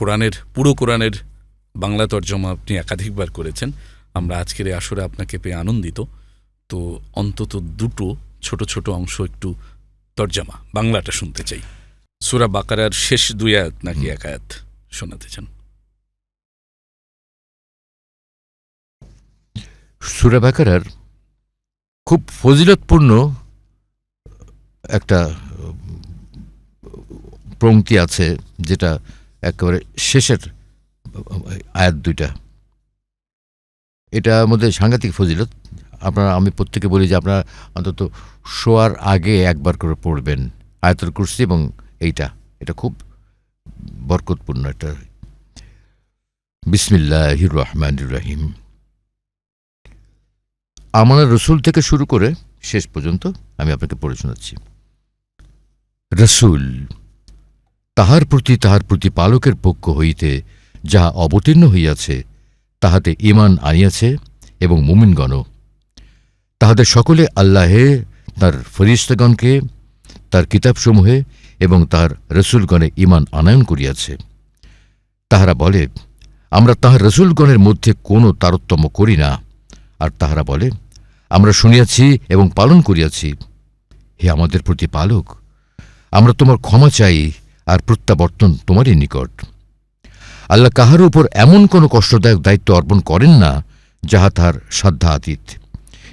কোরআনের পুরো কোরআনের বাংলা তর্জমা আপনি একাধিকবার করেছেন। আমরা আজকের এই আসরে আপনাকে পেয়ে আনন্দিত। তো অন্তত দুটো ছোট ছোট অংশ একটু তর্জমা বাংলাটা শুনতে চাই। সুরা বাকারার শেষ দুই আয়াত নাকি এক আয়াত শোনাতে চান? সুরা বাকারার খুব ফজিলতপূর্ণ একটা পংক্তি আছে যেটা একেবারে শেষের, আয়াত দুইটা। এটার মধ্যে সাংঘাতিক ফজিলত। আপনারা, আমি প্রত্যেকে বলি যে আপনারা অন্তত শোয়ার আগে একবার করে পড়বেন আয়াতুল কুরসি এবং এইটা। এটা খুব বরকতপূর্ণ একটা। বিসমিল্লাহ রহমান রহিম। আমার রসুল থেকে শুরু করে শেষ পর্যন্ত আমি আপনাকে পড়ে শোনাচ্ছি। রসুল তাহার প্রতি তাহার প্রতিপালকের পক্ষ হইতে যাহা অবতীর্ণ হইয়াছে, তাহাতে ইমান আনিয়াছে এবং মুমিনগণ তাহাদের সকলে আল্লাহে, তার ফরিস্তগণকে, তার কিতাবসমূহে এবং তার রসুলগণে ইমান আনয়ন করিয়াছে। তাহারা বলে, আমরা তাহার রসুলগণের মধ্যে কোনো তারতম্য করি না। আর তাহারা বলে, আমরা শুনিয়াছি এবং পালন করিয়াছি। হে আমাদের প্রতিপালক, আমরা তোমার ক্ষমা চাই আর প্রত্যাবর্তন তোমারই নিকট। আল্লাহ কাহার উপর এমন কোনো কষ্টদায়ক দায়িত্ব অর্পণ করেন না, যাহা তাহার সাধ্যাতীত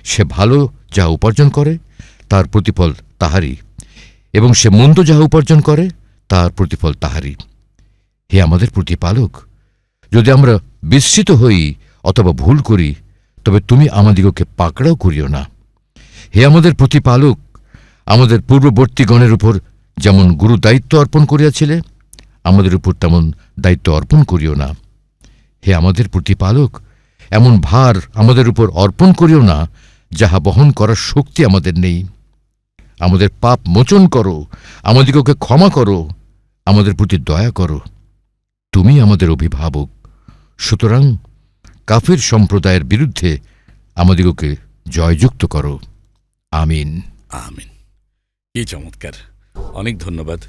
সে ভালো যাহা উপার্জন করে তার প্রতিফল তাহারই। এবং সে মন্দ যাহা উপার্জন করে তার প্রতিফল তাহারই। হে আমাদের প্রতিপালক, যদি আমরা বিস্মিত হই অথবা ভুল করি, তবে তুমি আমাদিগকে পাকড়াও করিও না। হে আমাদের প্রতিপালক, আমাদের পূর্ববর্তীগণের উপর যেমন গুরু দায়িত্ব অর্পণ করিয়াছিলে, আমাদের উপর তেমন দায়িত্ব অর্পণ করিও না। হে আমাদের প্রতিপালক, এমন ভার আমাদের উপর অর্পণ করিও না, যাহা বহন করার শক্তি আমাদের নেই। আমাদের পাপ মোচন করো, আমাদিগকে ক্ষমা করো, আমাদের প্রতি দয়া করো। তুমি আমাদের অভিভাবক, সুতরাং কাফের সম্প্রদায়ের বিরুদ্ধে আমাদিগকে জয়যুক্ত করো। আমিন। আমিন। কি চমৎকার। অনেক ধন্যবাদ।